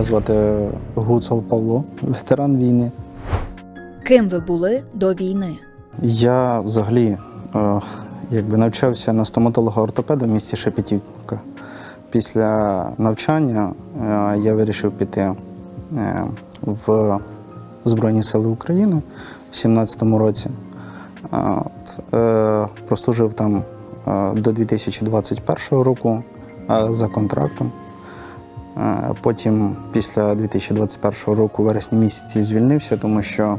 Мене звати Гуцул Павло, ветеран війни. Ким ви були до війни? Я взагалі е, якби навчався на стоматолога-ортопеда в місті Шепетівка. Після навчання е, я вирішив піти е, в Збройні Сили України в 17-му році. От, Прослужив там до 2021 року за контрактом. Е, Потім, після 2021 року, в вересні місяці, звільнився, тому що,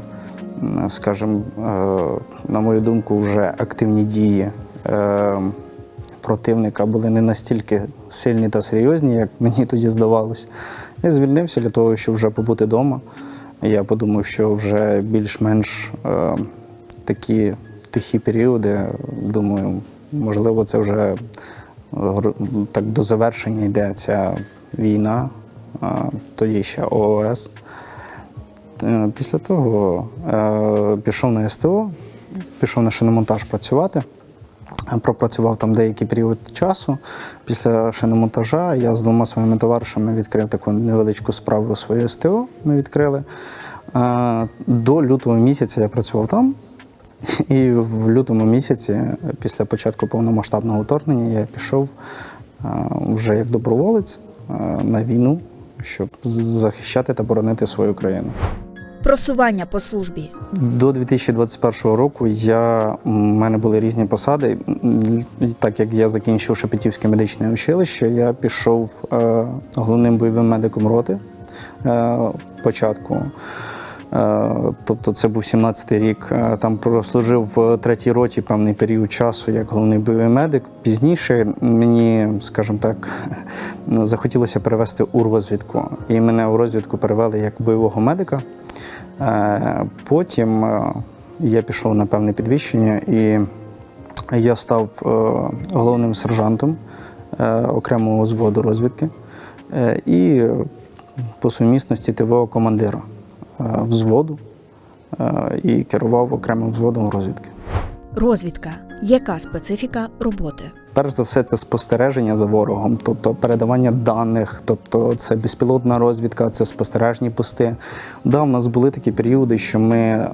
скажімо, е, на мою думку, вже активні дії е, противника були не настільки сильні та серйозні, як мені тоді здавалось. Я звільнився для того, щоб вже побути вдома. Я подумав, що вже більш-менш такі тихі періоди, думаю, можливо, це вже так до завершення йде ця війна, тоді ще ООС. Е, Після того е, пішов на СТО, пішов на шиномонтаж працювати. Е, Пропрацював там деякий період часу. Після шиномонтажа я з двома своїми товаришами відкрив таку невеличку справу своє СТО. Ми відкрили. До лютого місяця я працював там. І в лютому місяці, після початку повномасштабного вторгнення, я пішов вже як доброволець на війну, щоб захищати та боронити свою країну. Просування по службі. До 2021 року я, у мене були різні посади. Так як я закінчив Шепетівське медичне училище, я пішов е, головним бойовим медиком роти е, початку. Е, Тобто це був 17-й рік. Е, Там прослужив в третій роті певний період часу як головний бойовий медик. Пізніше мені, скажімо так, захотілося перевести у розвідку. І мене у розвідку перевели як бойового медика. Е, Потім я пішов на певне підвищення і я став головним сержантом окремого зводу розвідки і по сумісності ТВО командира взводу е, і керував окремим взводом розвідки. Розвідка. Яка специфіка роботи? Перш за все, це спостереження за ворогом, тобто передавання даних, тобто це безпілотна розвідка, це спостережні пости. Да, в нас були такі періоди, що ми е,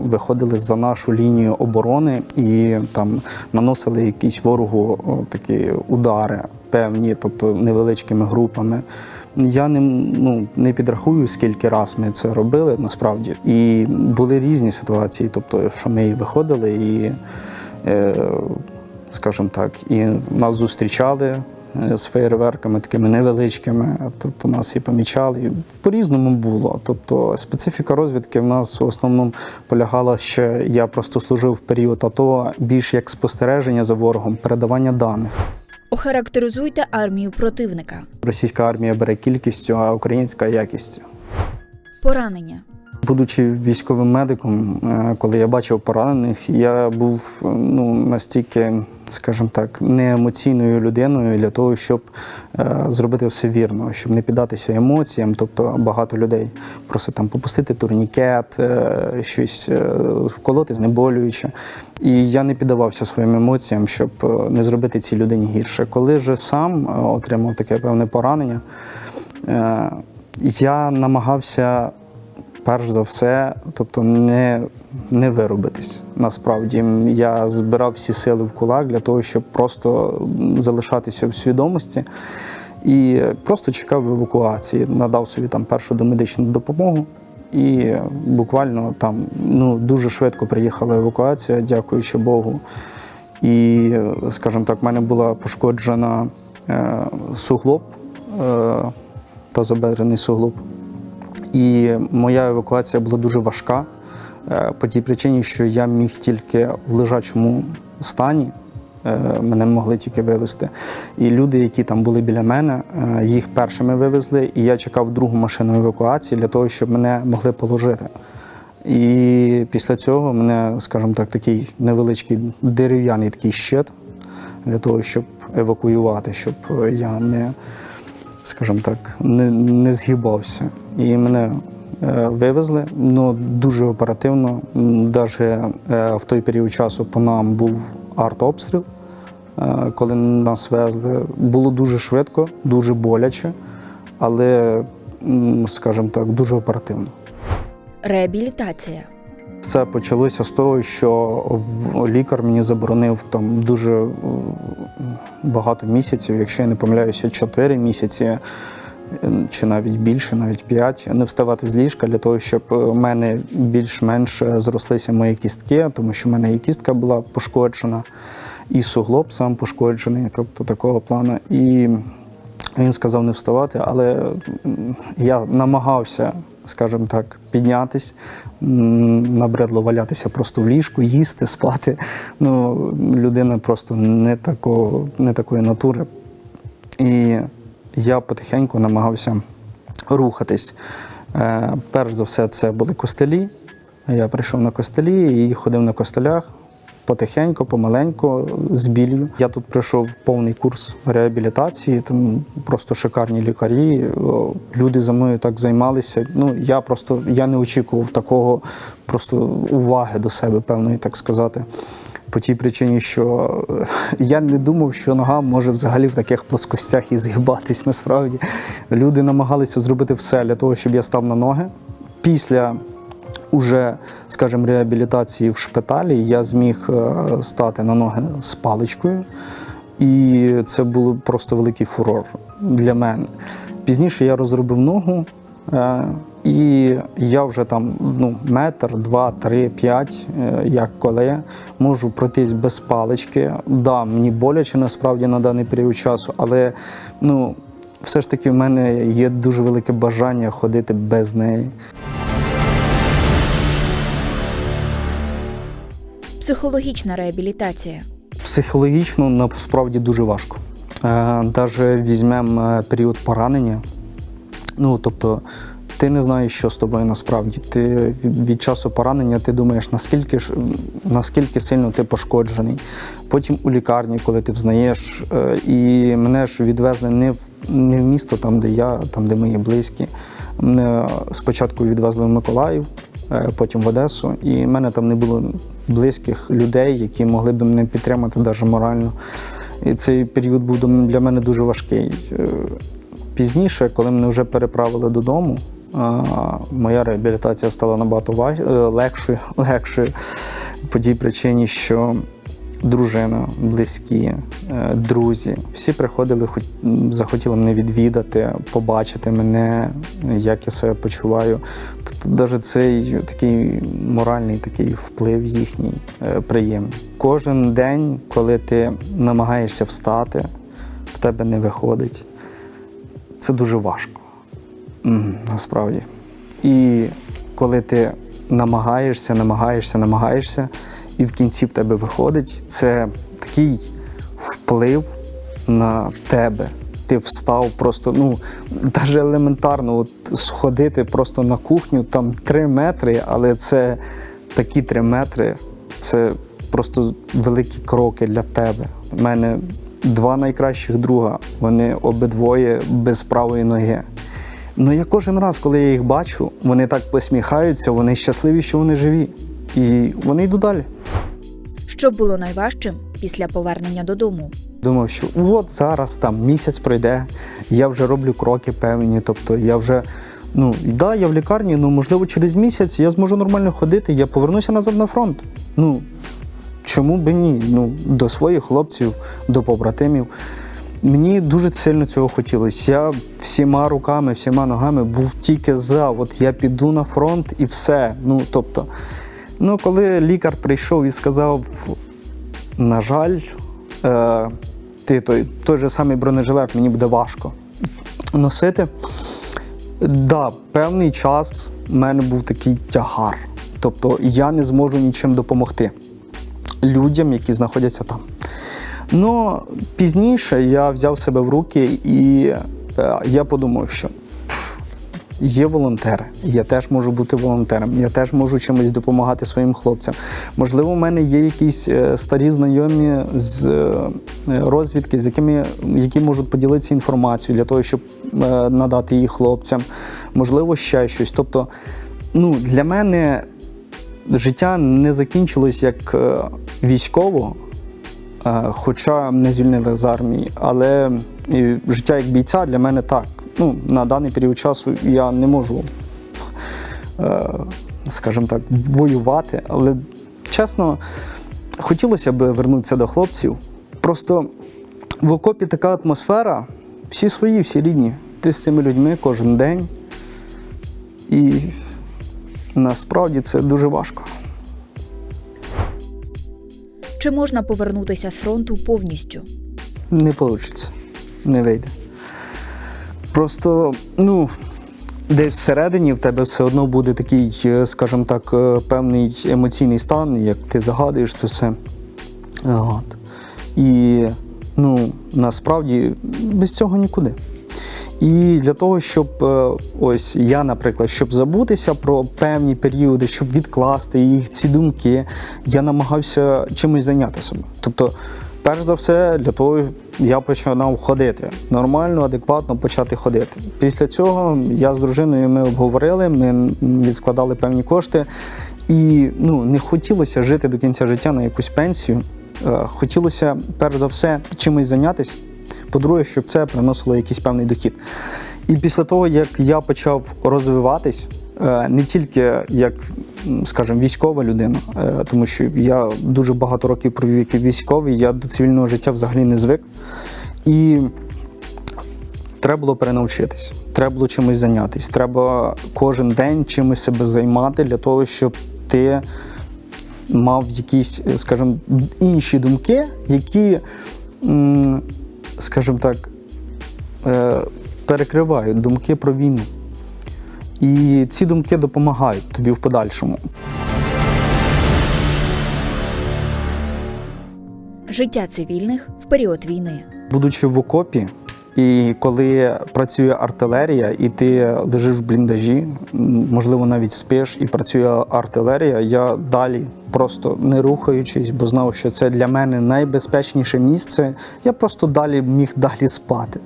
виходили за нашу лінію оборони і там наносили якісь ворогу о, такі удари певні, тобто невеличкими групами. Я не, ну, не підрахую, скільки раз ми це робили насправді. І були різні ситуації, тобто, що ми і виходили і. Е, скажімо так, і нас зустрічали е, з фейерверками такими невеличкими, тобто нас і помічали. І По-різному було. Тобто специфіка розвідки в нас в основному полягала, що я просто служив в період АТО більш як спостереження за ворогом, передавання даних. Охарактеризуйте армію противника. Російська армія бере кількістю, а українська якістю. Поранення. Будучи військовим медиком, е, коли я бачив поранених, я був е, ну, настільки, скажімо так, не емоційною людиною для того, щоб е, зробити все вірно, щоб не піддатися емоціям. Тобто багато людей просить там попустити турнікет, щось вколоти знеболююче. І я не піддавався своїм емоціям, щоб не зробити цій людині гірше. Коли же сам отримав таке певне поранення, я намагався перш за все, тобто не, не виробитись. Насправді я збирав всі сили в кулак для того, щоб просто залишатися в свідомості і просто чекав евакуації, надав собі там першу домедичну допомогу. І буквально там ну, дуже швидко приїхала евакуація, дякуючи Богу. І, скажімо так, в мене була пошкоджена е, суглоб, е, тазобедрений суглоб. І моя евакуація була дуже важка е, по тій причині, що я міг тільки в лежачому стані. е, Мене могли тільки вивезти. І люди, які там були біля мене, е, їх першими вивезли, і я чекав другу машину евакуації для того, щоб мене могли положити. І після цього мене, скажімо так, такий невеличкий дерев'яний такий щит для того, щоб евакуювати, щоб я не, скажімо так, не, не згибався. І мене е, вивезли ну, дуже оперативно. Навіть е, в той період часу по нам був артобстріл, е, коли нас везли. Було дуже швидко, дуже боляче, але скажімо так, дуже оперативно. Реабілітація. Все почалося з того, що лікар мені заборонив там дуже е, багато місяців, якщо я не помиляюся, 4 місяці. е, Чи навіть більше, навіть 5, не вставати з ліжка для того, щоб у мене більш-менш зрослися мої кістки, тому що в мене і кістка була пошкоджена, і суглоб сам пошкоджений, тобто такого плану. І він сказав не вставати, але я намагався, скажімо так, піднятись. Набридло валятися просто в ліжку, їсти, спати. Ну, людина просто не, такого, не такої натури. І я потихеньку намагався рухатись. Е, перш за все, це були костелі. Я прийшов на костелі і ходив на костелях потихеньку, помаленьку, з білью. Я тут пройшов повний курс реабілітації, там просто шикарні лікарі. Люди за мною так займалися. Ну, я просто я не очікував такого просто уваги до себе, певної, так сказати. По тій причині, що е, я не думав, що нога може взагалі в таких плоскостях і згибатись. Насправді люди намагалися зробити все для того, щоб я став на ноги. Після уже, скажімо, реабілітації в шпиталі я зміг е, стати на ноги з паличкою, і це був просто великий фурор для мене. Пізніше я розробив ногу, е, і я вже там ну, метр, два, три, п'ять, е, як коли, можу пройтись без палички. Да, мені боляче насправді на даний період часу, але ну, все ж таки в мене є дуже велике бажання ходити без неї. Психологічна реабілітація. Психологічно насправді дуже важко. Навіть візьмемо е, період поранення. Ну, тобто, ти не знаєш, що з тобою насправді. Ти від часу поранення ти думаєш, наскільки ж наскільки сильно ти пошкоджений. Потім у лікарні, коли ти взнаєш, е, і мене ж відвезли не в не в місто, там, де я, там, де мої близькі. Мене спочатку відвезли в Миколаїв, е, потім в Одесу, і в мене там не було близьких людей, які могли б мене підтримати навіть морально. І цей період був для мене дуже важкий. Е, Пізніше, коли мене вже переправили додому, моя реабілітація стала набагато е, легшою, легшою по тій причині, що дружина, близькі, е, друзі, всі приходили, захотіли мене відвідати, побачити мене, як я себе почуваю. Тобто, навіть цей такий моральний такий вплив їхній е, приємний. Кожен день, коли ти намагаєшся встати, в тебе не виходить. Це дуже важко. Насправді. І коли ти намагаєшся, намагаєшся, намагаєшся, і в кінці в тебе виходить, це такий вплив на тебе. Ти встав просто, ну, навіть елементарно, от сходити просто на кухню, там три метри, але це такі три метри, це просто великі кроки для тебе. У мене два найкращих друга, вони обидвоє без правої ноги. Ну я кожен раз, коли я їх бачу, вони так посміхаються, вони щасливі, що вони живі. І вони йдуть далі. Що було найважчим після повернення додому? Думав, що от зараз там місяць пройде, я вже роблю кроки певні. Тобто я вже, ну да, я в лікарні, ну можливо, через місяць я зможу нормально ходити, я повернуся назад на фронт. Ну чому би ні? Ну, до своїх хлопців, до побратимів. Мені дуже сильно цього хотілося. Я всіма руками, всіма ногами був тільки за. От я піду на фронт і все. Ну тобто, ну коли лікар прийшов і сказав, на жаль, е, ти той, той же самий бронежилет мені буде важко носити. Да, певний час в мене був такий тягар. Тобто я не зможу нічим допомогти людям, які знаходяться там. Ну, пізніше я взяв себе в руки і е, я подумав, що є волонтери, я теж можу бути волонтером, я теж можу чимось допомагати своїм хлопцям. Можливо, у мене є якісь е, старі знайомі з е, розвідки, з якими які можуть поділитися інформацією для того, щоб е, надати її хлопцям. Можливо, ще щось. Тобто, ну, для мене життя не закінчилось як військового. Е, Хоча не звільнили з армії, але життя як бійця для мене так. Ну, на даний період часу я не можу, е, скажімо так, воювати. Але чесно, хотілося б вернутися до хлопців. Просто в окопі така атмосфера, всі свої, всі рідні. Ти з цими людьми кожен день. І насправді це дуже важко. Чи можна повернутися з фронту повністю? Не вийде, не вийде. Просто, ну, десь всередині в тебе все одно буде такий, е, скажімо так, е, певний емоційний стан, як ти загадуєш це все. От. І ну, насправді без цього нікуди. І для того, щоб е, ось я, наприклад, щоб забутися про певні періоди, щоб відкласти їх, ці думки, я намагався чимось зайняти себе. Тобто, перш за все, для того я починав ходити нормально, адекватно почати ходити. Після цього я з дружиною ми обговорили, ми відскладали певні кошти, і ну не хотілося жити до кінця життя на якусь пенсію. Е, Хотілося перш за все чимось зайнятися. По-друге, щоб це приносило якийсь певний дохід. І після того, як я почав розвиватись, не тільки як, скажімо, військова людина, е, тому що я дуже багато років провів як військовий, я до цивільного життя взагалі не звик. І треба було перенавчитись, треба було чимось зайнятися. Треба кожен день чимось себе займати для того, щоб ти мав якісь, скажімо, інші думки, які, скажімо так, е, перекривають думки про війну. І ці думки допомагають тобі в подальшому. Життя цивільних в період війни. Будучи в окопі, і коли працює артилерія, і ти лежиш в бліндажі, можливо, навіть спиш, і працює артилерія, я далі, просто не рухаючись, бо знав, що це для мене найбезпечніше місце. Я просто далі міг далі спати.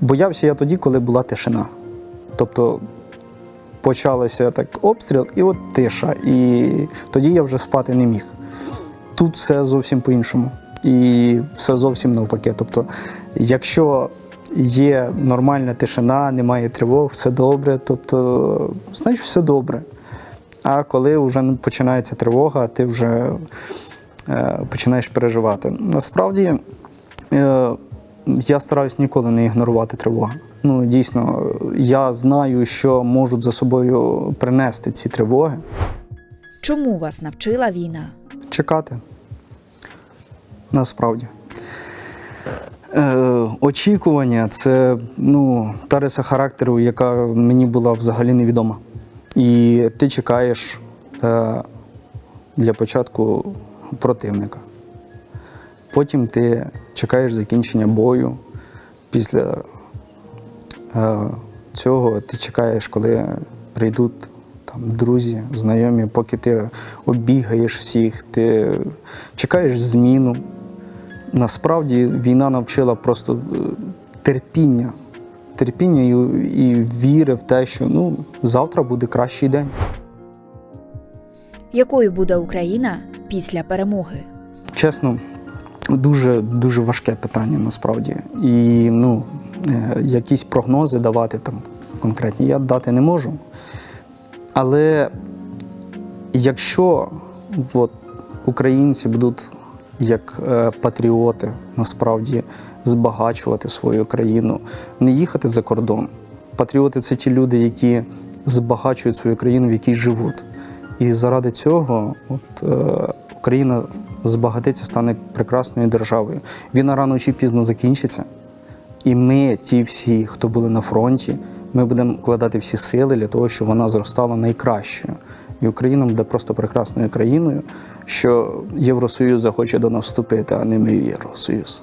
Боявся я тоді, коли була тишина. Тобто почалося так обстріл, і от тиша. І тоді я вже спати не міг. Тут все зовсім по-іншому. І все зовсім навпаки. Тобто, якщо є нормальна тишина, немає тривог, все добре, тобто, значить, все добре. А коли вже починається тривога, ти вже е, починаєш переживати. Насправді, е, я стараюсь ніколи не ігнорувати тривогу. Ну, дійсно, я знаю, що можуть за собою принести ці тривоги. Чому вас навчила війна? чекати. Насправді. Е, очікування це ну, та риса характеру, яка мені була взагалі невідома. І ти чекаєш е, для початку противника. Потім ти чекаєш закінчення бою. Після цього ти чекаєш, коли прийдуть там друзі, знайомі, поки ти обігаєш всіх, ти чекаєш зміну. Насправді війна навчила просто е, терпіння, терпіння і, і віри в те, що ну, завтра буде кращий день. Якою буде Україна після перемоги? Чесно, дуже дуже важке питання насправді. І ну, е, якісь прогнози давати там конкретні я дати не можу. Але якщо от, українці будуть як е, патріоти насправді збагачувати свою країну, не їхати за кордон. Патріоти це ті люди, які збагачують свою країну, в якій живуть. І заради цього от, е, Україна збагатиться, стане прекрасною державою. Війна рано чи пізно закінчиться. І ми, ті всі, хто були на фронті, ми будемо вкладати всі сили для того, щоб вона зростала найкращою. І Україна буде просто прекрасною країною, що Євросоюз захоче до нас вступити, а не ми Євросоюз.